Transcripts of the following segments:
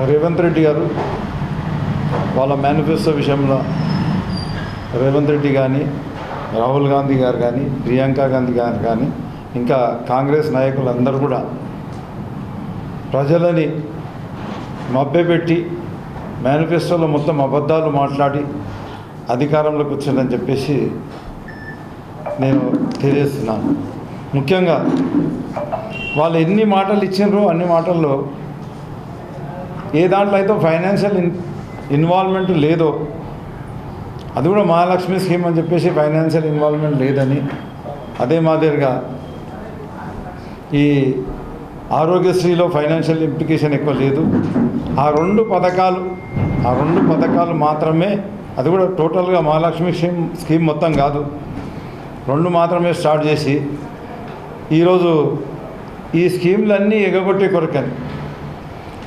రేవంత్ రెడ్డి గారు వాళ్ళ మేనిఫెస్టో విషయంలో రేవంత్ రెడ్డి కానీ రాహుల్ గాంధీ గారు కానీ ప్రియాంక గాంధీ గారు కానీ ఇంకా కాంగ్రెస్ నాయకులందరూ కూడా ప్రజలని మభ్యపెట్టి మేనిఫెస్టోలో మొత్తం అబద్ధాలు మాట్లాడి అధికారంలోకి వచ్చిందని చెప్పేసి నేను తెలియజేస్తున్నాను. ముఖ్యంగా వాళ్ళు ఎన్ని మాటలు ఇచ్చినారో అన్ని మాటల్లో ఏ దాంట్లో అయితే ఫైనాన్షియల్ ఇన్ ఇన్వాల్వ్మెంట్ లేదో అది కూడా మహాలక్ష్మి స్కీమ్ అని చెప్పేసి ఫైనాన్షియల్ ఇన్వాల్వ్మెంట్ లేదని అదే మాదిరిగా ఈ ఆరోగ్యశ్రీలో ఫైనాన్షియల్ ఇంప్లికేషన్ ఎక్కువ లేదు. ఆ రెండు పథకాలు ఆ రెండు పథకాలు మాత్రమే అది కూడా టోటల్గా మహాలక్ష్మి స్కీమ్ స్కీమ్ మొత్తం కాదు. రెండు మాత్రమే స్టార్ట్ చేసి ఈరోజు ఈ స్కీమ్లన్నీ ఎగగొట్టే కొరకని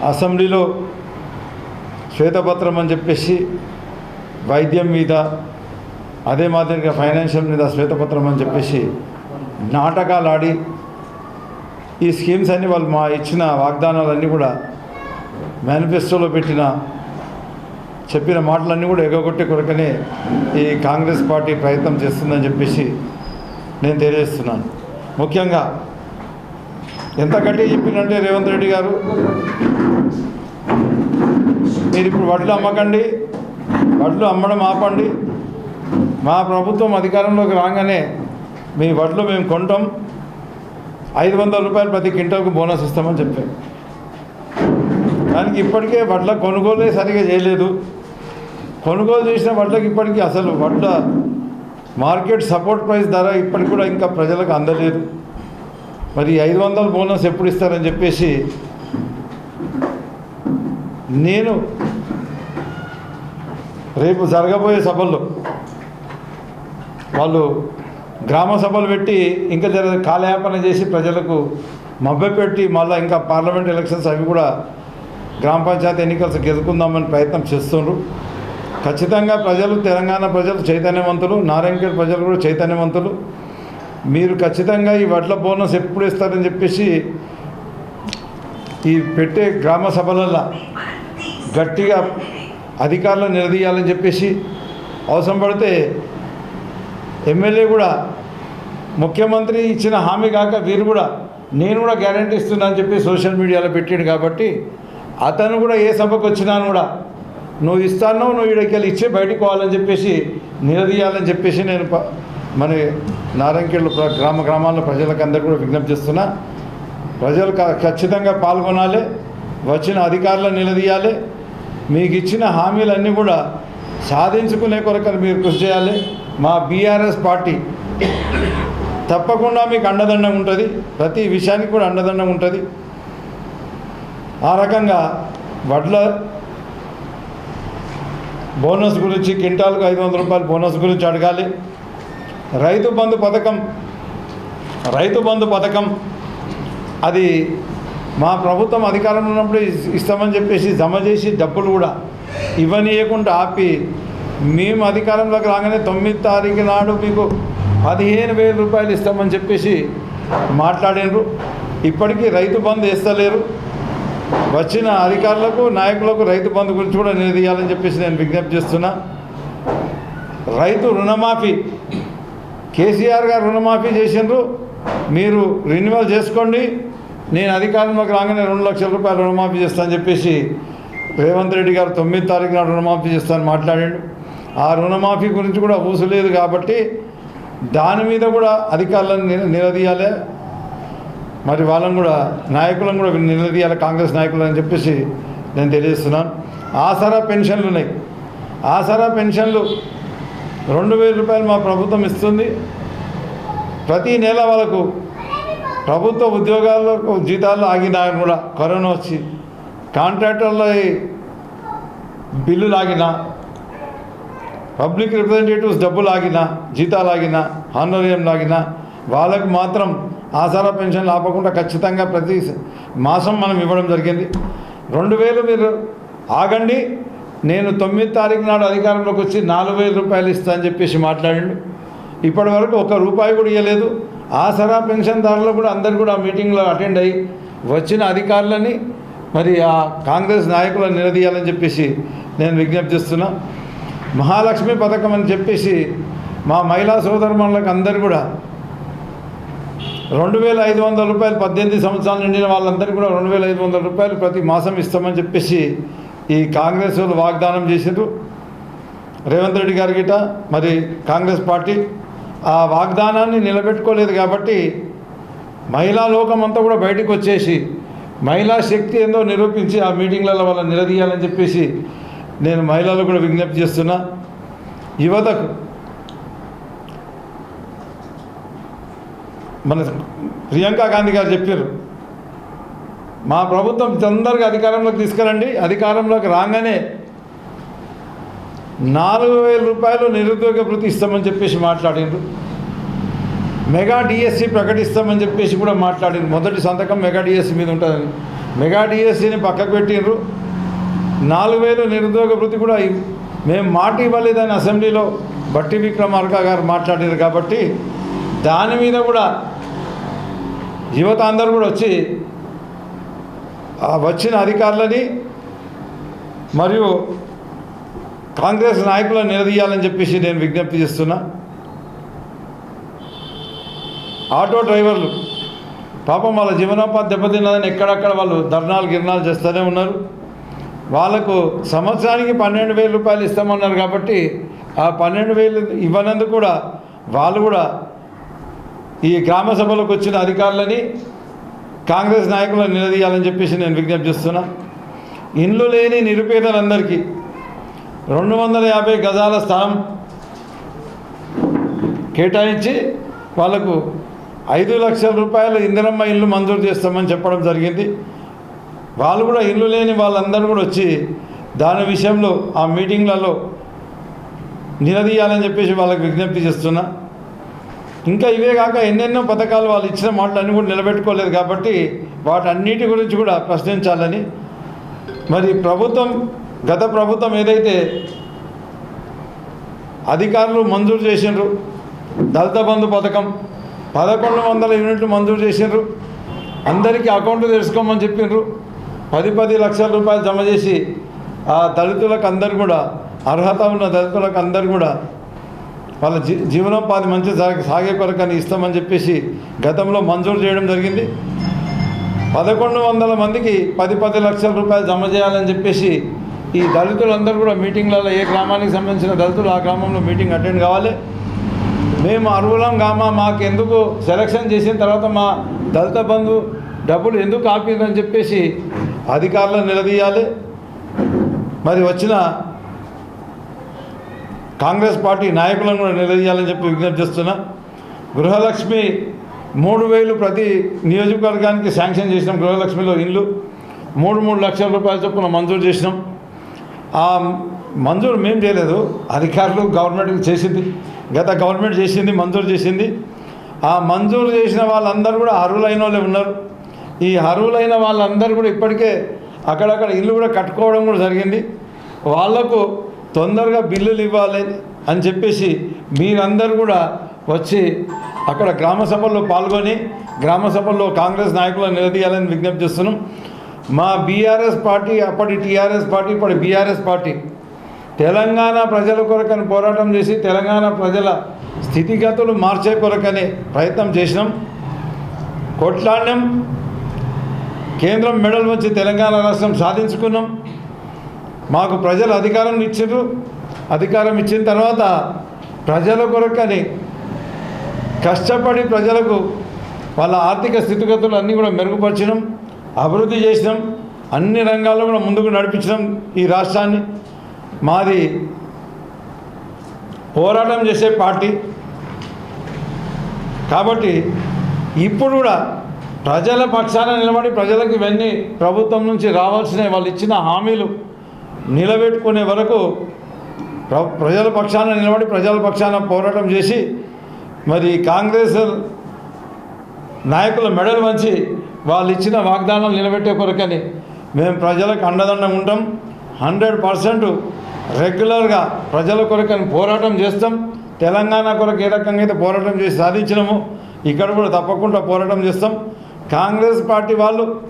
అసెంబ్లీలో శ్వేతపత్రం అని చెప్పేసి వైద్యం మీద అదే మాదిరిగా ఫైనాన్షియల్ మీద శ్వేతపత్రం అని చెప్పేసి నాటకాలు ఆడి ఈ స్కీమ్స్ అన్నీ వాళ్ళు మా ఇచ్చిన వాగ్దానాలన్నీ కూడా మేనిఫెస్టోలో పెట్టిన చెప్పిన మాటలన్నీ కూడా ఎగగొట్టే కొరకనే ఈ కాంగ్రెస్ పార్టీ ప్రయత్నం చేస్తుందని చెప్పేసి నేను తెలియజేస్తున్నాను. ముఖ్యంగా ఎంత గట్టిగా చెప్పిందంటే రేవంత్ రెడ్డి గారు? మీరు ఇప్పుడు వడ్లు అమ్మకండి వడ్లు అమ్మడం ఆపండి. మా ప్రభుత్వం అధికారంలోకి రాగానే మీ వడ్లు మేము కొంటాం. ఐదు వందల రూపాయలు ప్రతి క్వింటాల్కు బోనస్ ఇస్తామని చెప్పారు. దానికి ఇప్పటికే వడ్ల కొనుగోలే సరిగా చేయలేదు. కొనుగోలు చేసిన వడ్లకి ఇప్పటికీ అసలు వడ్ల మార్కెట్ సపోర్ట్ ప్రైస్ ధర ఇప్పటికి కూడా ఇంకా ప్రజలకు అందలేదు. మరి ఐదు వందల బోనస్ ఎప్పుడు ఇస్తారని చెప్పేసి నేను రేపు జరగబోయే సభల్లో వాళ్ళు గ్రామ సభలు పెట్టి ఇంకా జర కాలయాపన చేసి ప్రజలకు మభ్యపెట్టి మళ్ళీ ఇంకా పార్లమెంట్ ఎలక్షన్స్ అవి కూడా గ్రామ పంచాయతీ ఎన్నికలు గెలుకుందామని ప్రయత్నం చేస్తున్నారు ఖచ్చితంగా ప్రజలు తెలంగాణ ప్రజలు చైతన్యవంతులు నారాయణఖేడ్ ప్రజలు కూడా చైతన్యవంతులు. మీరు ఖచ్చితంగా ఈ వడ్ల బోనస్ ఎప్పుడు ఇస్తారని చెప్పేసి ఈ పెట్టే గ్రామ సభలల్లో గట్టిగా అధికారులను నిలదీయాలని చెప్పేసి అవసరం పడితే ఎమ్మెల్యే కూడా ముఖ్యమంత్రి ఇచ్చిన హామీ కాక వీరు కూడా నేను కూడా గ్యారంటీ ఇస్తున్నా అని చెప్పి సోషల్ మీడియాలో పెట్టాడు కాబట్టి అతను కూడా ఏ సభకు వచ్చినాను కూడా నువ్వు ఇస్తానో నువ్వు ఇక్కడికి వెళ్ళి ఇచ్చే బయటకు పోవాలని చెప్పేసి నిలదీయాలని చెప్పేసి నేను మరి మన గ్రామ గ్రామాల్లో ప్రజలకు అందరూ కూడా విజ్ఞప్తి చేస్తున్నా ప్రజలు క- ఖచ్చితంగా పాల్గొనాలి వచ్చిన అధికారులను నిలదీయాలి మీకు ఇచ్చిన హామీలన్నీ కూడా సాధించుకునే కొరకు మీరు కృషి చేయాలి. మా బీఆర్ఎస్ పార్టీ తప్పకుండా మీకు అండదండం ఉంటుంది ప్రతి విషయానికి కూడా అండదండం ఉంటుంది. ఆ రకంగా వడ్ల బోనస్ గురించి క్వింటాల్కు ఐదు వందల రూపాయలు బోనస్ గురించి అడగాలి. రైతు బంధు పథకం రైతు బంధు పథకం అది మా ప్రభుత్వం అధికారంలో ఉన్నప్పుడు ఇస్తామని చెప్పేసి జమ చేసి డబ్బులు కూడా ఇవ్వనీయకుండా ఆపి మేము అధికారంలోకి రాగానే తొమ్మిది తారీఖు నాడు మీకు పదిహేను వేల రూపాయలు ఇస్తామని చెప్పేసి మాట్లాడినరు. ఇప్పటికీ రైతు బంధు వేస్తలేరు. వచ్చిన అధికారులకు నాయకులకు రైతు బంధు గురించి కూడా నిలదీయాలని చెప్పేసి నేను విజ్ఞప్తి చేస్తున్నా. రైతు రుణమాఫీ కేసీఆర్ గారు రుణమాఫీ చేసిండ్రు. మీరు రెన్యువల్ చేసుకోండి. నేను అధికారంలోకి రాగానే రెండు లక్షల రూపాయలు రుణమాఫీ చేస్తానని చెప్పేసి రేవంత్ రెడ్డి గారు తొమ్మిది తారీఖు నాడు రుణమాఫీ చేస్తానని మాట్లాడాడు. ఆ రుణమాఫీ గురించి కూడా ఊసలేదు కాబట్టి దాని మీద కూడా అధికారులను నిల- నిలదీయాలి. మరి వాళ్ళని కూడా నాయకులను కూడా నిలదీయాలి కాంగ్రెస్ నాయకులు అని చెప్పేసి నేను తెలియజేస్తున్నాను. ఆసరా పెన్షన్లు ఉన్నాయి. ఆసరా పెన్షన్లు రెండు వేల రూపాయలు మా ప్రభుత్వం ఇస్తుంది. ప్రతి నెల వాళ్ళకు ప్రభుత్వ ఉద్యోగాలకు జీతాలు ఆగినా కూడా కరోనా వచ్చి కాంట్రాక్టర్ల బిల్లులు ఆగినా పబ్లిక్ రిప్రజెంటేటివ్స్ డబ్బులు ఆగినా జీతాలు ఆగినా హానోరియం లాగినా వాళ్ళకు మాత్రం ఆసారా పెన్షన్లు ఆపకుండా ఖచ్చితంగా ప్రతి మాసం మనం ఇవ్వడం జరిగింది. రెండు వేలు మీరు ఆగండి. నేను తొమ్మిది తారీఖు నాడు అధికారంలోకి వచ్చి నాలుగు వేల రూపాయలు ఇస్తా అని చెప్పేసి మాట్లాడిండు. ఇప్పటి వరకు ఒక రూపాయి కూడా ఇవ్వలేదు ఆసరా పెన్షన్దారులు కూడా అందరు కూడా ఆ మీటింగ్లో అటెండ్ అయ్యి వచ్చిన అధికారులని మరి ఆ కాంగ్రెస్ నాయకులను నిలదీయాలని చెప్పేసి నేను విజ్ఞప్తి చేస్తున్నా. మహాలక్ష్మి పథకం అని చెప్పేసి మా మహిళా సోదరుమణులకు అందరు కూడా రెండు వేల ఐదు వందల రూపాయలు పద్దెనిమిది సంవత్సరాలు నిండిన వాళ్ళందరికీ కూడా రెండు వేల ఐదు వందల రూపాయలు ప్రతి మాసం ఇస్తామని చెప్పేసి ఈ కాంగ్రెస్ వాళ్ళు వాగ్దానం చేసిండ్రు. రేవంత్ రెడ్డి గారి గిట మరి కాంగ్రెస్ పార్టీ ఆ వాగ్దానాన్ని నిలబెట్టుకోలేదు కాబట్టి మహిళా లోకం అంతా కూడా బయటకు వచ్చేసి మహిళా శక్తి ఏందో నిరూపించి ఆ మీటింగ్లలో వాళ్ళని నిలదీయాలని చెప్పేసి నేను మహిళలు కూడా విజ్ఞప్తి చేస్తున్నా. యువతకు మన ప్రియాంక గాంధీ గారు చెప్పారు. మా ప్రభుత్వం తొందరగా అధికారంలోకి తీసుకురండి. అధికారంలోకి రాగానే నాలుగు వేల రూపాయలు నిరుద్యోగ భృతి ఇస్తామని చెప్పేసి మాట్లాడిండ్రు. మెగా డిఎస్సి ప్రకటిస్తామని చెప్పేసి కూడా మాట్లాడిండ్రు. మొదటి సంతకం మెగా డిఎస్సి మీద ఉంటుందని. మెగా డిఎస్సిని పక్కకు పెట్టిండ్రు. నాలుగు వేలు నిరుద్యోగ భృతి కూడా మేము మాట ఇవ్వలేదని అసెంబ్లీలో బట్టి విక్రమార్క గారు మాట్లాడారు కాబట్టి దాని మీద కూడా యువత అందరూ కూడా వచ్చి వచ్చిన అధికారులని మరియు కాంగ్రెస్ నాయకులను నిలదీయాలని చెప్పేసి నేను విజ్ఞప్తి చేస్తున్నా. ఆటో డ్రైవర్లు పాపం వాళ్ళ జీవనోపాధి దెబ్బతిన్నదని ఎక్కడక్కడ వాళ్ళు ధర్నాలు గిర్నాలు చేస్తూనే ఉన్నారు. వాళ్ళకు సంవత్సరానికి పన్నెండు వేల రూపాయలు ఇస్తామన్నారు కాబట్టి ఆ పన్నెండు వేలు ఇవ్వనందుకు కూడా వాళ్ళు కూడా ఈ గ్రామ సభలకు వచ్చిన అధికారులని కాంగ్రెస్ నాయకులను నిలదీయాలని చెప్పేసి నేను విజ్ఞప్తి చేస్తున్నా. ఇండ్లు లేని నిరుపేదలందరికీ రెండు వందల యాభై గజాల స్థలం కేటాయించి వాళ్ళకు ఐదు లక్షల రూపాయల ఇందిరమ్మ ఇల్లు మంజూరు చేస్తామని చెప్పడం జరిగింది. వాళ్ళు కూడా ఇల్లు లేని వాళ్ళందరూ కూడా వచ్చి దాని విషయంలో ఆ మీటింగ్లలో నిలదీయాలని చెప్పేసి వాళ్ళకి విజ్ఞప్తి చేస్తున్నా. ఇంకా ఇవే కాక ఎన్నెన్నో పథకాలు వాళ్ళు ఇచ్చిన మాటలన్నీ కూడా నిలబెట్టుకోలేదు కాబట్టి వాటన్నిటి గురించి కూడా ప్రశ్నించాలని. మరి ప్రభుత్వం గత ప్రభుత్వం ఏదైతే అధికారులు మంజూరు చేసిండ్రు దళిత బంధు పథకం పదకొండు వందల యూనిట్లు మంజూరు చేసిండ్రు అందరికీ అకౌంట్లు తెలుసుకోమని చెప్పిండ్రు పది పది లక్షల రూపాయలు జమ చేసి ఆ దళితులకు అందరు కూడా అర్హత ఉన్న దళితులకు అందరు కూడా వాళ్ళ జీ జీవనోపాధి మంచి సాగే కొరకు అని ఇస్తామని చెప్పేసి గతంలో మంజూరు చేయడం జరిగింది. పదకొండు వందల మందికి పది పది లక్షల రూపాయలు జమ చేయాలని చెప్పేసి ఈ దళితులందరూ కూడా మీటింగ్లలో ఏ గ్రామానికి సంబంధించిన దళితులు ఆ గ్రామంలో మీటింగ్ అటెండ్ కావాలి. మేము అర్హులం గామా మాకు ఎందుకు సెలక్షన్ చేసిన తర్వాత మా దళిత బంధు డబ్బులు ఎందుకు ఆపిందని చెప్పేసి అధికారులను నిలదీయాలి. మరి వచ్చిన కాంగ్రెస్ పార్టీ నాయకులను కూడా నిలదీయాలని చెప్పి విజ్ఞప్తి చేస్తున్నా. గృహలక్ష్మి మూడు వేలు ప్రతి నియోజకవర్గానికి శాంక్షన్ చేసినాం గృహలక్ష్మిలో ఇల్లు మూడు మూడు లక్షల రూపాయల చొప్పున మంజూరు చేసినాం. ఆ మంజూరు మేము చేయలేదు. అధికారులు గవర్నమెంట్ చేసింది. గత గవర్నమెంట్ చేసింది మంజూరు చేసింది. ఆ మంజూరు చేసిన వాళ్ళందరూ కూడా అర్హులైన వాళ్ళే ఉన్నారు. ఈ అర్హులైన వాళ్ళందరూ కూడా ఇప్పటికే అక్కడక్కడ ఇల్లు కూడా కట్టుకోవడం కూడా జరిగింది. వాళ్ళకు తొందరగా బిల్లులు ఇవ్వాలి అని చెప్పేసి మీరందరూ కూడా వచ్చి అక్కడ గ్రామ సభల్లో పాల్గొని గ్రామ సభల్లో కాంగ్రెస్ నాయకులను నిలదీయాలని విజ్ఞప్తి చేస్తున్నాం. మా బీఆర్ఎస్ పార్టీ అప్పటి టీఆర్ఎస్ పార్టీ ఇప్పటి బీఆర్ఎస్ పార్టీ తెలంగాణ ప్రజల కొరకని పోరాటం చేసి తెలంగాణ ప్రజల స్థితిగతులు మార్చే కొరకని ప్రయత్నం చేసినాం. కొట్లాడినాం. కేంద్రం మెడల్ వచ్చి తెలంగాణ రాష్ట్రం సాధించుకున్నాం. మాకు ప్రజలు అధికారం ఇచ్చిండ్రు అధికారం ఇచ్చిన తర్వాత ప్రజల కొరకని కష్టపడి ప్రజలకు వాళ్ళ ఆర్థిక స్థితిగతులు అన్నీ కూడా మెరుగుపరచడం అభివృద్ధి చేసినాం. అన్ని రంగాల్లో కూడా ముందుకు నడిపించడం ఈ రాష్ట్రాన్ని. మాది పోరాటం చేసే పార్టీ. కాబట్టి ఇప్పుడు కూడా ప్రజల పక్షాన నిలబడి ప్రజలకు ఇవన్నీ ప్రభుత్వం నుంచి రావాల్సిన వాళ్ళు ఇచ్చిన హామీలు నిలబెట్టుకునే వరకు ప్ర- ప్రజల పక్షాన నిలబడి ప్రజల పక్షాన పోరాటం చేసి మరి కాంగ్రెస్ నాయకుల మెడలు వంచి వాళ్ళు ఇచ్చిన వాగ్దానం నిలబెట్టే కొరకని మేము ప్రజలకు అండదండం ఉంటాం. హండ్రెడ్ పర్సెంట్ రెగ్యులర్గా ప్రజల కొరకని పోరాటం చేస్తాం. తెలంగాణ కొరకు ఏ రకంగా అయితే పోరాటం చేసి సాధించినాము ఇక్కడ కూడా తప్పకుండా పోరాటం చేస్తాం. కాంగ్రెస్ పార్టీ వాళ్ళు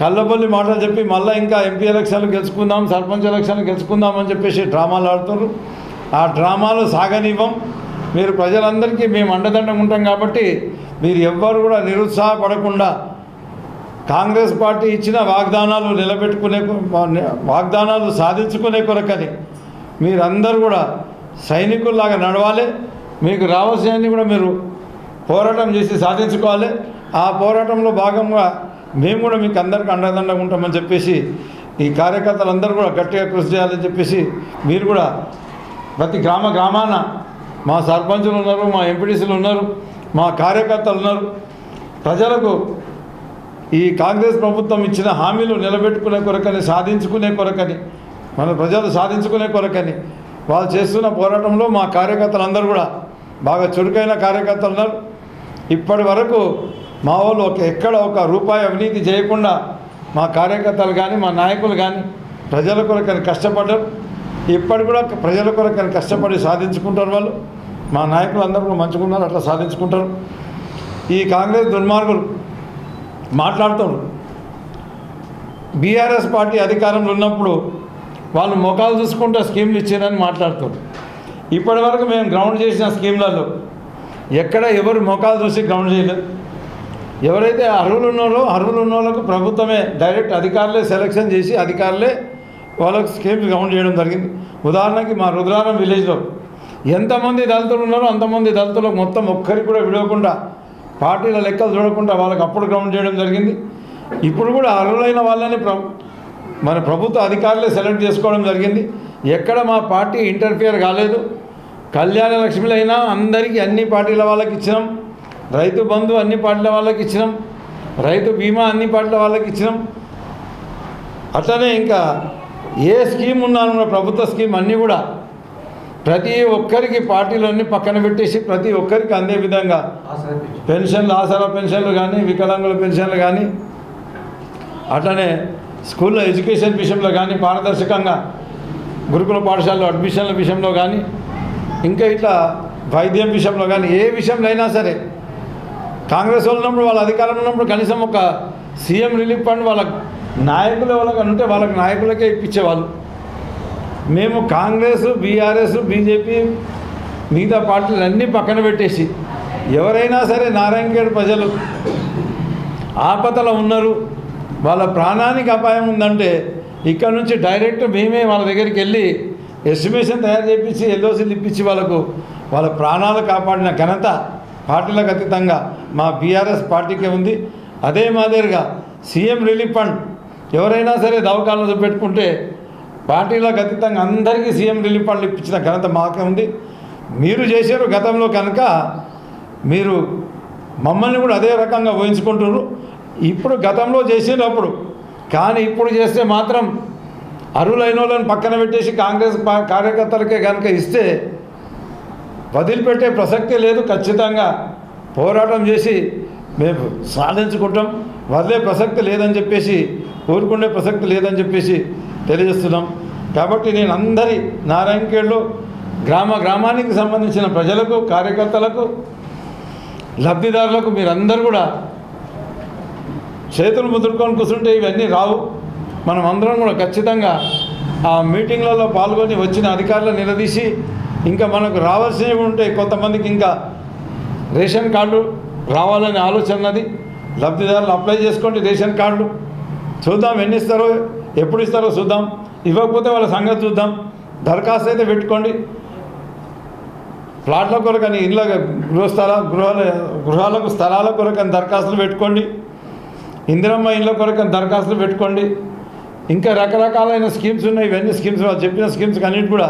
కళ్ళబొల్లి మాటలు చెప్పి మళ్ళీ ఇంకా ఎంపీ ఎలక్షన్లు గెలుచుకుందాం సర్పంచ్ ఎలక్షన్లు గెలుచుకుందాం అని చెప్పేసి డ్రామాలు ఆడుతారు. ఆ డ్రామాలు సాగనివ్వం. మీరు ప్రజలందరికీ మేము అండదండం ఉంటాం కాబట్టి మీరు ఎవ్వరు కూడా నిరుత్సాహపడకుండా కాంగ్రెస్ పార్టీ ఇచ్చిన వాగ్దానాలు నిలబెట్టుకునే వాగ్దానాలు సాధించుకునే కొరకని మీరందరూ కూడా సైనికుల్లాగా నడవాలి. మీకు రావాల్సినవన్నీ కూడా మీరు పోరాటం చేసి సాధించుకోవాలి. ఆ పోరాటంలో భాగంగా మేము కూడా మీకు అందరికీ అండదండగా ఉంటామని చెప్పేసి ఈ కార్యకర్తలందరూ కూడా గట్టిగా కృషి చేయాలని చెప్పేసి మీరు కూడా ప్రతి గ్రామ గ్రామాన మా సర్పంచులు ఉన్నారు మా ఎంపీటీసీలు ఉన్నారు మా కార్యకర్తలు ఉన్నారు. ప్రజలకు ఈ కాంగ్రెస్ ప్రభుత్వం ఇచ్చిన హామీలు నిలబెట్టుకునే కొరకని సాధించుకునే కొరకని మన ప్రజలు సాధించుకునే కొరకని వాళ్ళు చేస్తున్న పోరాటంలో మా కార్యకర్తలు అందరూ కూడా బాగా చురుకైన కార్యకర్తలు ఉన్నారు. ఇప్పటి వరకు మా వాళ్ళు ఒక ఎక్కడ ఒక రూపాయి అవినీతి చేయకుండా మా కార్యకర్తలు కానీ మా నాయకులు కానీ ప్రజల కొరకని కష్టపడ్డారు. ఇప్పటి కూడా ప్రజల కొరకని కష్టపడి సాధించుకుంటారు వాళ్ళు. మా నాయకులు అందరూ కూడా మంచుకున్నారు అట్లా సాధించుకుంటారు. ఈ కాంగ్రెస్ దుర్మార్గులు మాట్లాడుతారు బీఆర్ఎస్ పార్టీ అధికారంలో ఉన్నప్పుడు వాళ్ళు ముఖాలు చూసుకుంటే స్కీమ్లు ఇచ్చారని మాట్లాడుతారు ఇప్పటి వరకు మేము గ్రౌండ్ చేసిన స్కీమ్లలో ఎక్కడ ఎవరు ముఖాలు చూసి గ్రౌండ్ చేయలేదు. ఎవరైతే అర్హులు ఉన్నారో అర్హులు ఉన్న వాళ్ళకు ప్రభుత్వమే డైరెక్ట్ అధికారులే సెలక్షన్ చేసి అధికారులే వాళ్ళకు స్కీమ్స్ గ్రౌండ్ చేయడం జరిగింది. ఉదాహరణకి మా రుద్రారం విలేజ్లో ఎంతమంది దళితులు ఉన్నారో అంతమంది దళితులకు మొత్తం ఒక్కరికి కూడా విడవకుండా పార్టీల లెక్కలు చూడకుండా వాళ్ళకి అప్పుడు గ్రౌండ్ చేయడం జరిగింది. ఇప్పుడు కూడా అర్హులైన వాళ్ళని ప్ర మన ప్రభుత్వ అధికారులే సెలెక్ట్ చేసుకోవడం జరిగింది. ఎక్కడ మా పార్టీ ఇంటర్ఫియర్ కాలేదు. కళ్యాణ లక్ష్మిలైనా అందరికీ అన్ని పార్టీల వాళ్ళకి ఇచ్చినాం. రైతు బంధు అన్ని పార్టీల వాళ్ళకి ఇచ్చినాం. రైతు బీమా అన్ని పార్టీల వాళ్ళకి ఇచ్చినాం. అట్లనే ఇంకా ఏ స్కీమ్ ఉన్నా ప్రభుత్వ స్కీమ్ అన్నీ కూడా ప్రతి ఒక్కరికి పార్టీలన్నీ పక్కన పెట్టేసి ప్రతి ఒక్కరికి అందే విధంగా పెన్షన్లు ఆసరా పెన్షన్లు కానీ వికలాంగుల పెన్షన్లు కానీ అట్లనే స్కూల్లో ఎడ్యుకేషన్ విషయంలో కానీ పారదర్శకంగా గురుకుల పాఠశాలలో అడ్మిషన్ల విషయంలో కానీ ఇంకా ఇట్లా వైద్యం విషయంలో కానీ ఏ విషయంలో అయినా సరే కాంగ్రెస్ వాళ్ళు ఉన్నప్పుడు వాళ్ళ అధికారంలో ఉన్నప్పుడు కనీసం ఒక సీఎం రిలీఫ్ ఫండ్ వాళ్ళ నాయకులు వాళ్ళకి ఉంటే వాళ్ళకి నాయకులకే ఇప్పించేవాళ్ళు. మేము కాంగ్రెస్ బీఆర్ఎస్ బీజేపీ మిగతా పార్టీలు అన్నీ పక్కన పెట్టేసి ఎవరైనా సరే నారాయణఖేడ్ ప్రజలు ఆపదలో ఉన్నారు. వాళ్ళ ప్రాణానికి అపాయం ఉందంటే ఇక్కడ నుంచి డైరెక్ట్ మేమే వాళ్ళ దగ్గరికి వెళ్ళి ఎస్టిమేషన్ తయారు చేయించి ఎల్ఓసీలు ఇప్పించి వాళ్ళకు వాళ్ళ ప్రాణాలు కాపాడిన ఘనత పార్టీలకు అతీతంగా మా బీఆర్ఎస్ పార్టీకే ఉంది. అదే మాదిరిగా సీఎం రిలీఫ్ ఫండ్ ఎవరైనా సరే దవకాలను పెట్టుకుంటే పార్టీలకు అతీతంగా అందరికీ సీఎం రిలీఫ్ ఫండ్లు ఇప్పించిన ఘనత మాకే ఉంది. మీరు చేశారు గతంలో కనుక మీరు మమ్మల్ని కూడా అదే రకంగా ఊహించుకుంటున్నారు. ఇప్పుడు గతంలో చేసినప్పుడు కానీ ఇప్పుడు చేస్తే మాత్రం అరువులైన వాళ్ళని పక్కన పెట్టేసి కాంగ్రెస్ కార్యకర్తలకే కనుక ఇస్తే వదిలిపెట్టే ప్రసక్తే లేదు. ఖచ్చితంగా పోరాటం చేసి మేము సాధించుకుంటాం. వదిలే ప్రసక్తి లేదని చెప్పేసి ఊరుకునే ప్రసక్తి లేదని చెప్పేసి తెలియజేస్తున్నాం. కాబట్టి నేను అందరి నారాయణఖేడ్లో గ్రామ గ్రామానికి సంబంధించిన ప్రజలకు కార్యకర్తలకు లబ్ధిదారులకు మీరందరూ కూడా చేతులు ముదురుకొని కూర్చుంటే ఇవన్నీ రావు. మనం అందరం కూడా ఖచ్చితంగా ఆ మీటింగ్లలో పాల్గొని వచ్చిన అధికారులను నిలదీసి ఇంకా మనకు రావాల్సినవి ఉంటే ఉంటాయి కొంతమందికి ఇంకా రేషన్ కార్డు రావాలనే ఆలోచన ఉన్నది. లబ్ధిదారులు అప్లై చేసుకోండి రేషన్ కార్డు. చూద్దాం ఎన్ని ఇస్తారో ఎప్పుడు ఇస్తారో చూద్దాం. ఇవ్వకపోతే వాళ్ళ సంగతి చూద్దాం. దరఖాస్తు అయితే పెట్టుకోండి. ప్లాట్ల కొరకని ఇళ్ళ గృహస్థల గృహాల గృహాలకు స్థలాల కొరకని దరఖాస్తులు పెట్టుకోండి. ఇందిరమ్మ ఇళ్ళ కొరకని దరఖాస్తులు పెట్టుకోండి. ఇంకా రకరకాలైన స్కీమ్స్ ఉన్నాయి. ఇవన్నీ స్కీమ్స్ వాళ్ళు చెప్పిన స్కీమ్స్ అన్నిటి కూడా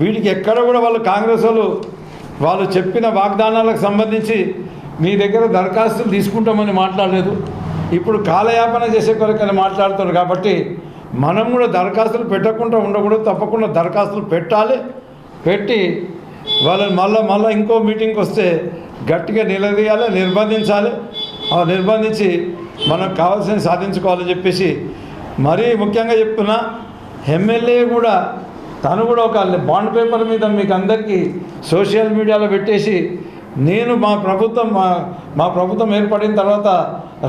వీటికి ఎక్కడ కూడా వాళ్ళు కాంగ్రెస్ వాళ్ళు వాళ్ళు చెప్పిన వాగ్దానాలకు సంబంధించి మీ దగ్గర దరఖాస్తులు తీసుకుంటామని మాట్లాడలేదు. ఇప్పుడు కాలయాపన చేసే కొరకని మాట్లాడుతున్నారు కాబట్టి మనం కూడా దరఖాస్తులు పెట్టకుండా ఉండకూడదు తప్పకుండా దరఖాస్తులు పెట్టాలి. పెట్టి వాళ్ళని మళ్ళీ మళ్ళీ ఇంకో మీటింగ్కి వస్తే గట్టిగా నిలదీయాలి నిర్బంధించాలి. నిర్బంధించి మనకు కావాల్సిన సాధించుకోవాలని చెప్పేసి మరీ ముఖ్యంగా చెప్తున్నా ఎమ్మెల్యే కూడా తను కూడా ఒక బాండ్ పేపర్ మీద మీకు అందరికీ సోషల్ మీడియాలో పెట్టేసి నేను మా ప్రభుత్వం మా మా ప్రభుత్వం ఏర్పడిన తర్వాత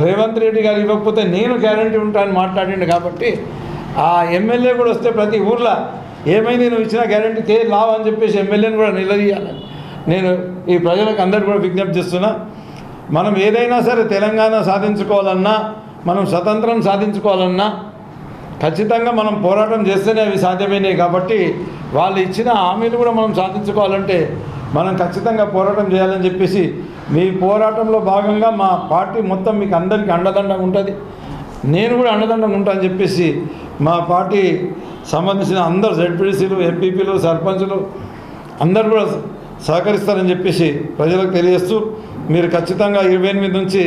రేవంత్ రెడ్డి గారు ఇవ్వకపోతే నేను గ్యారంటీ ఉంటానని మాట్లాడిండు కాబట్టి ఆ ఎమ్మెల్యే కూడా వస్తే ప్రతి ఊర్లో ఏమైంది నువ్వు ఇచ్చిన గ్యారంటీ తే లావు అని చెప్పేసి ఎమ్మెల్యేని కూడా నిలదీయాలని. నేను ఈ ప్రజలకు అందరికీ కూడా విజ్ఞప్తి చేస్తున్నా. మనం ఏదైనా సరే తెలంగాణ సాధించుకోవాలన్నా మనం స్వతంత్రం సాధించుకోవాలన్నా ఖచ్చితంగా మనం పోరాటం చేస్తేనే అవి సాధ్యమైనవి కాబట్టి వాళ్ళు ఇచ్చిన హామీలు కూడా మనం సాధించుకోవాలంటే మనం ఖచ్చితంగా పోరాటం చేయాలని చెప్పేసి మీ పోరాటంలో భాగంగా మా పార్టీ మొత్తం మీకు అందరికీ అండదండగా ఉంటుంది. నేను కూడా అండదండగా ఉంటా అని చెప్పేసి మా పార్టీ సంబంధించిన అందరు జడ్పీడీసీలు ఎంపీపీలు సర్పంచులు అందరు కూడా సహకరిస్తారని చెప్పేసి ప్రజలకు తెలియజేస్తూ మీరు ఖచ్చితంగా ఇరవై ఎనిమిది నుంచి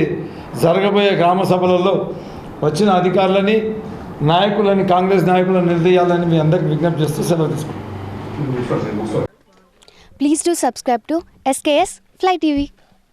జరగబోయే గ్రామ సభలలో వచ్చిన అధికారులని నాయకులని కాంగ్రెస్ నాయకులను నిలదీయాలని మీ అందరికి విజ్ఞప్తి చేస్తూ సెలవు తీసుకుంటాం please do subscribe to SKS fly TV